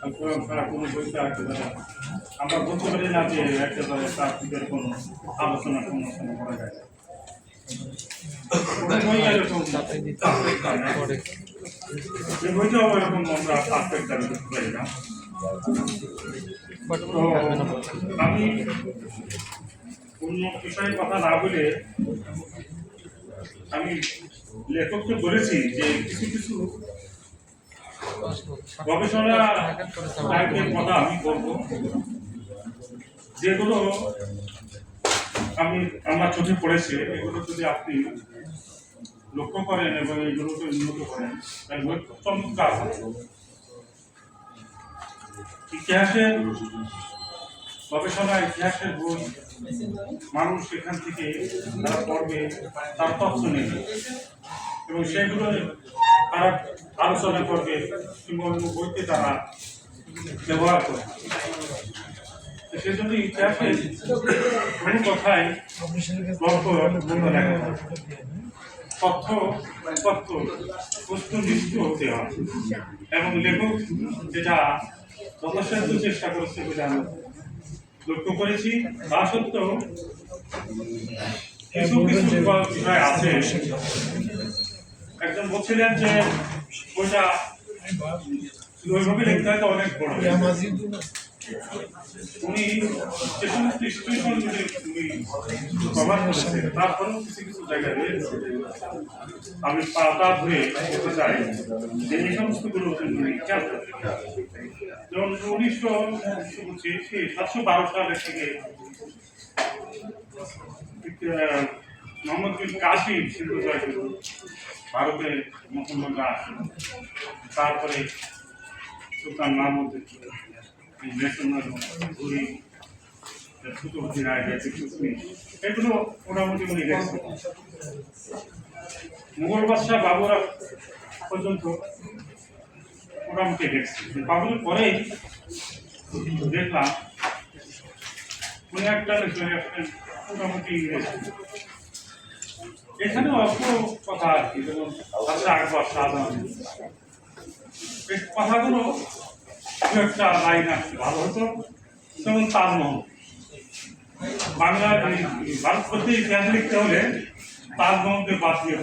কোনো একেবারে আমরা বলতে পারি না যে একেবারে তার কোনো আলোচনা কোনো করা যায়। বই এরকম এই বইটাও এরকম আমরা পারফেক্ট দাবি করতে পারি না আমি অন্য বিষয়ে কথা না বলে আমি লেখককে বলেছি যে কিছু কিছু গবেষণা যেগুলো আমি আমার চোখে পড়েছে, এগুলো যদি আপনি লক্ষ্য করেন এবং এগুলোকে উন্নত করেন চমৎকার ইতিহাসের গবেষণা, ইতিহাসের বই, মানুষ এখান থেকে তারা পড়বে, তার তথ্য নেবে। এবং সেগুলো তারা আলোচনা করবে কিংবা অন্য বইতে তারা ব্যবহার করবে তো সেজন্য ইতিহাসের কথাই গল্প তথ্য তথ্য বস্তুনিষ্ঠ হতে হয়। এবং লেখক যেটা যথাসাধ্য চেষ্টা করেছে বলে আমি লক্ষ্য করেছি। তা সত্ত্বেও কিছু কিছু বিষয় আছে বলছিলেন যে বইটা ওইভাবে লিখতে হয় অনেক বড় উনি সমস্ত স্টেশন উনি কভার করেছে তারপরেও কিছু কিছু জায়গায় রয়েছে আমি পাতা ধরে বলতে চাই যে এই সমস্তগুলো উনি খেয়াল। যেমন উনিশশো সাতশো বারো সালে থেকে মোহাম্মদ বিন কাসিম সিন্ধু জয় করল। ভারতে আসেন। তারপরে সুলতান মাহমুদ ন্যাশনাল ঘুরি সুতবতী রায় গেছে এগুলো মোটামুটি গেছে মুঘল বাদশাহ বাবুরা পর্যন্ত মোটামুটি গেছে বাবুর পরেই দেখলাম, উনি একটা মোটামুটি এখানে অল্প কথা আর কি, যেমন ভাষা আগে সাধারণ কথাগুলো একটা লাইন আসছে ভালো হতো, যেমন তাজমহল। এই ভারতবর্ষে ইতিহাস লিখতে হলে তাজমহলকে বাদ দিয়ে